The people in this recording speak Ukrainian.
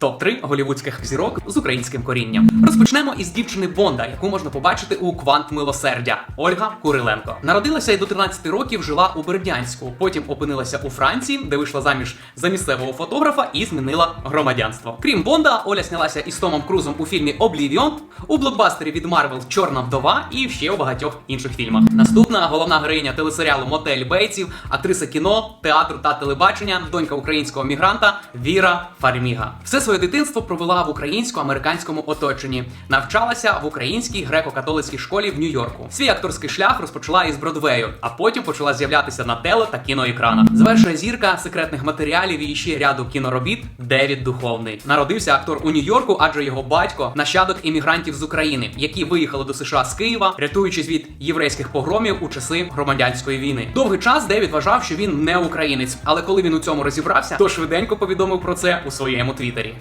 Топ 3 голівудських зірок з українським корінням. Розпочнемо із дівчини Бонда, яку можна побачити у Квант милосердя Ольга Куриленко. Народилася і до 13 років жила у Бердянську. Потім опинилася у Франції, де вийшла заміж за місцевого фотографа і змінила громадянство. Крім Бонда, Оля снялася із Томом Крузом у фільмі Облівіон, у блокбастері від Марвел Чорна вдова і ще у багатьох інших фільмах. Наступна головна героїня телесеріалу Мотель Бейтсів, актриса кіно, театру та телебачення, донька українського мігранта Віра Фарміга. Все своє дитинство провела в українсько-американському оточенні, навчалася в українській греко-католицькій школі в Нью-Йорку. Свій акторський шлях розпочала із Бродвею, а потім почала з'являтися на теле та кіноекранах. Завершує зірка секретних матеріалів і ще ряду кіноробіт Девід Духовний. Народився актор у Нью-Йорку, адже його батько нащадок іммігрантів з України, які виїхали до США з Києва, рятуючись від єврейських погромів у часи громадянської війни. Довгий час Девід вважав, що він не українець, але коли він у цьому розібрався, то швиденько повідомив про це у своєму твіттері.